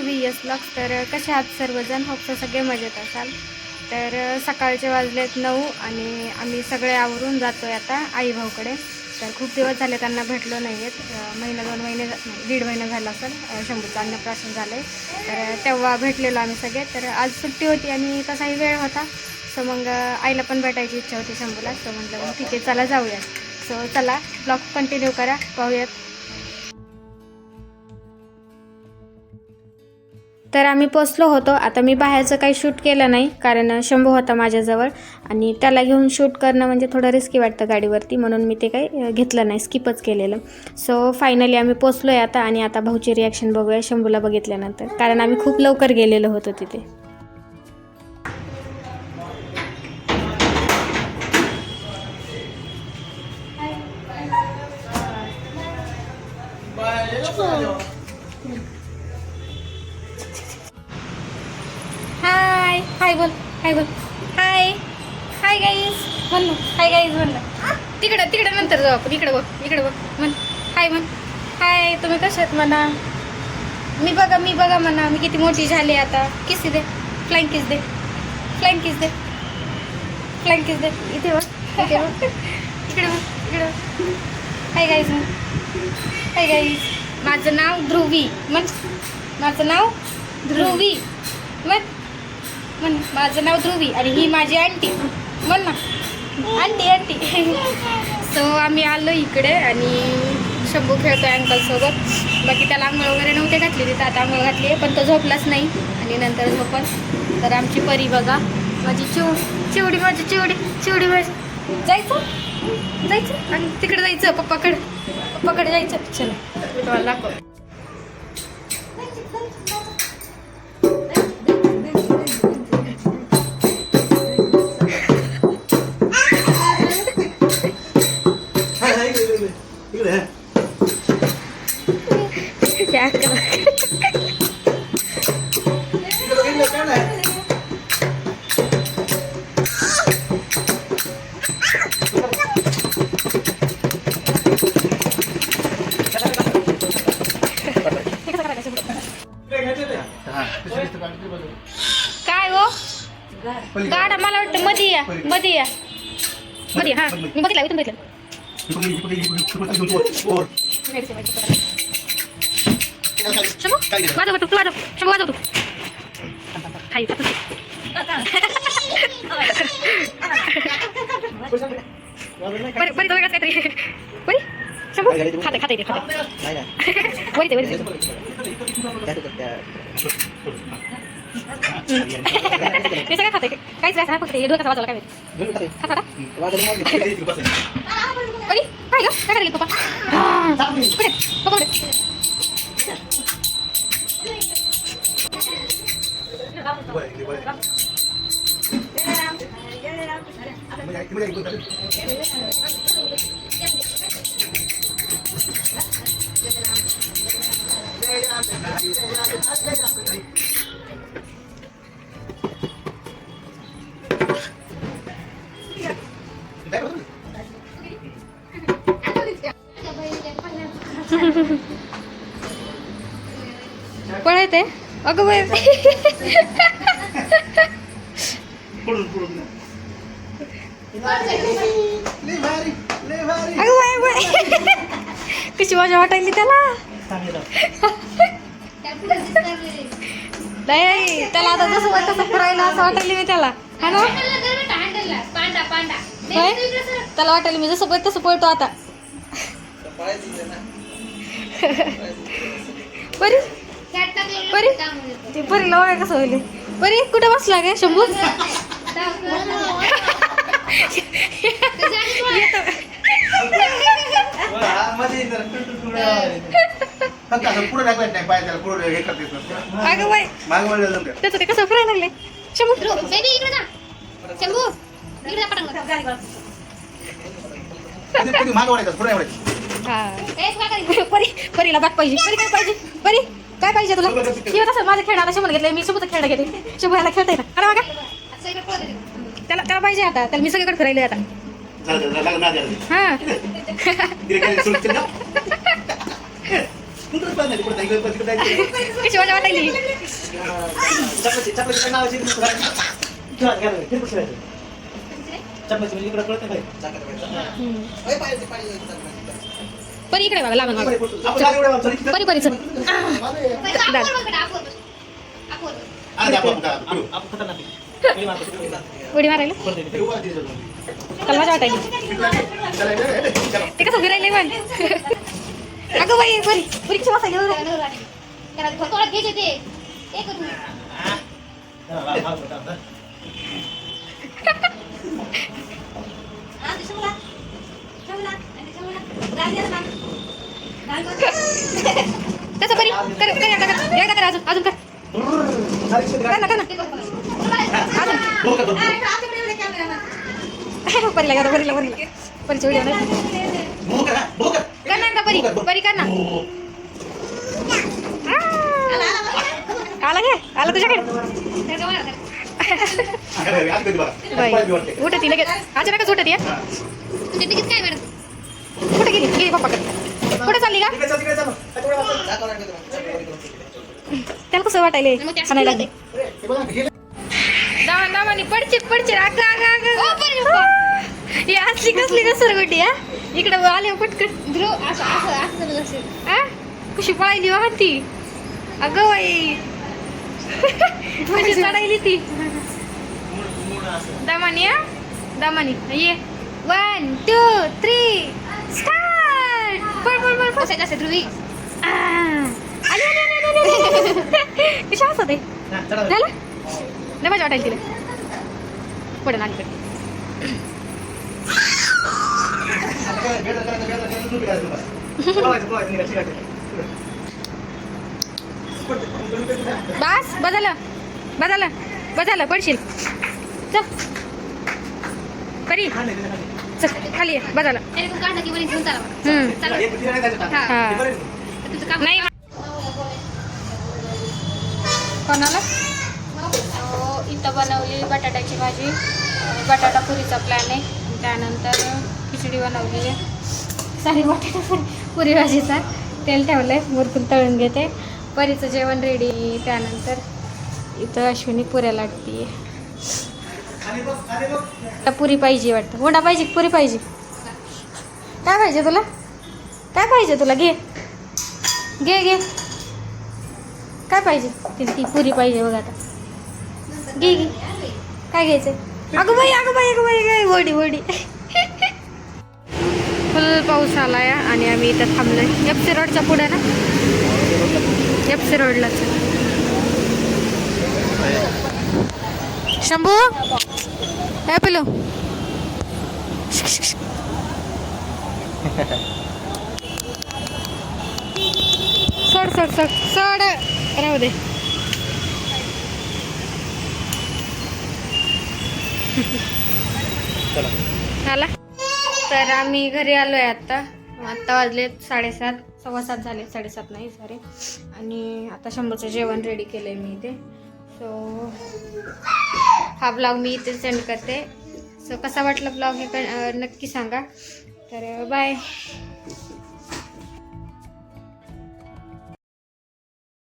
To S blogs तर कसे आहात सर्वजण? होपचं सगळे मजेत असाल. तर सकाळचे वाजलेत नऊ आणि आम्ही सगळे आवरून जातो आहे आता आई भाऊकडे तर खूप दिवस झाले त्यांना भेटलो नाही आहेत महिना दोन महिने नाही, दीड महिना झाला असेल. शंभूचं अन्नप्राशन झालं आहे तर तेव्हा भेटलेलो आम्ही सगळे. तर आज सुट्टी होती आणि तसाही वेळ होता. सो मग आईला पण भेटायची इच्छा होती शंभूला. सो म्हटलं मग ठीक आहे चला जाऊया सो चला ब्लॉग कंटिन्यू करा पाहूयात. तर आम्ही पोचलो होतो. आता मी बाहेरचं काही शूट केलं नाही कारण शंभू होता माझ्याजवळ आणि त्याला घेऊन शूट करणं म्हणजे थोडं रिस्की वाटतं गाडीवरती म्हणून मी ते काही घेतलं नाही स्किपच केलेलं. सो फायनली आम्ही पोचलो आहे आता आणि आता भाऊची रिॲक्शन बघूया शंभूला बघितल्यानंतर कारण आम्ही खूप लवकर गेलेलो होतो तिथे. हाय हाय बोल हाय बोल. हाय. हाय गाईज म्हण हाय गाईज म्हण. तिकडं तिकडं नंतर जाऊ आपण. इकडं बघ इकडं बघ. म्हण. हाय म्हण. हाय तुम्ही कसे आहेत म्हणा? मी बघा मी बघा म्हणा. मी किती मोठी झाली आता. किस दे. फ्लाईंग किस दे. फ्लाईंग किस दे. फ्लाईंग किस दे. इथे बघ. इथे बघ. इकडे बघ इकडे हाय गाईज म्हण. हाय गाईज माझं नाव ध्रुवी. म्हण. माझं नाव ध्रुवी. म्हण. म्हण माझं नाव ध्रुवी आणि ही माझी आंटी. म्हण ना. Aunty aunty. सो आम्ही आलो इकडे आणि शंभू खेळतो अंकलसोबत बाकी त्याला आंघोळ वगैरे नव्हते घातली तिथं आता आंघोळ घातली आहे पण तो झोपलाच नाही. आणि नंतर झोपल. तर आमची परी बघा. माझी चिव चिवडी माझी चिवडी चिवडी माझी. जायचं? जायचं? आणि तिकडे जायचं पप्पाकडे. पप्पाकडे जायचं. चला मी तुम्हाला दाखव मध्ये या मध्ये हां खाते खाते खाते ते. त्या तिकडे, त्या- ते सगळं खाते काहीच नाही फक्त हे डोक्याचा वाजवला काय माहिती. घेऊन टाक. खाता का? वाजवलं मग इकडे, इकडे बसायचं. बरी काय ग कोण आहे? अगं भारी. अगं बाई बाई. कशी मजा वाटायली त्याला? नाही त्याला आता जसं वाटतं तसं फिरायला असं वाटायली मी त्याला. हा ना? होय? त्याला वाटायला मी जसं पळत तसं पळतो आता. बरी. बरी ते परीला बघा कसं होईल बरी कुठे बसला काय शंभू. त्याचं ते कसं फिरायला लागले? शंभू? परी परीला बॅग पाहिजे परी काय पाहिजे? परी काय पाहिजे तुला? किंवा तसं माझं खेळ आता घेतलंय मी सोबत खेळणं घेते. शंभर याला खेळता येतं अरे बघा. त्याला त्याला पाहिजे आता. त्याला मी सगळीकडे फिरायला आता. हा. वाटायली खेळा. चपाती म्हणजे इकडं कळत नाही परी इकडे बघा लागून. परी परी चल. मारतो. उडी मारायला? माझ्या वाटायली. ते कसं फिरायले पण अगं बाई परी परी हा, हा, हा, हा. तसं परी कर कर एकदा कर एकदा कर अजून अजून कर कर ना कर ना अजून. परीला घ्या परीला परीला परीची व्हिडिओ नाही कर, कर. कर ना एकदा परी परी कर ना. आला घे आला तुझ्याकडे. उठती लगेच अचानकच उठती. कुठे गेली गेली पप्पाकडे कुठे चालली का. त्याला कसं वाटायले खाणायला हे हे पडचे पडचे. अगं अगं अगं ही असली कसली घसरगुटी हा? इकडे आले पटकन. आ? कशी पळायली वा ती? अगं बाई. कशी? चढायली ती. दामानी हा? दामानी ये. वन टू थ्री स्टार्ट पळ पळ पळ ध्रुवी आली आली आली कशी हसत आहे चला. झालं लय मजा वाटायला तिला निघा, निघा. बस बदलं बदलं बदलं पडशील चल परी नाही, नाही, नाही. चल खाली ये हे नाही कोणाला? इथं बनवली बटाट्याची भाजी. बटाटा पुरीचा प्लॅन आहे. त्यानंतर खिचडी बनवली आहे. सारी बटाटा पुरी पुरी भाजीचा. तेल ठेवलं आहे मुरकून तळून घेते. परीचं जेवण रेडी त्यानंतर इथं अश्विनी पुऱ्या लाटते पुरी पाहिजे वाटतं. वडा पाहिजे पुरी पाहिजे. काय पाहिजे तुला? काय पाहिजे तुला? घे. घे घे. काय पाहिजे? तिला ती पुरी पाहिजे बघ आता. घे घे. काय घ्यायचं अगं बाई अगं बाई अगं बाई काय वडी वडी फुल पाऊस आलाय आणि आम्ही इथं थांबलोय. एफ सी रोडच्या पुढे ना? एफ सी रोडलाच शंभू? काय पिलो? सोड सोड सोड. सोड. राहू दे. आला तर आम्ही घरी आलो आहे आत्ता आत्ता वाजलेत साडेसात सव्वा सात झाले साडेसात नाही सॉरी आणि आता शंभरचं जेवण रेडी केलं आहे मी इथे. सो हा ब्लॉग मी इथे सेंड करते. सो कसा वाटला ब्लॉग हे क- नक्की सांगा. तर बाय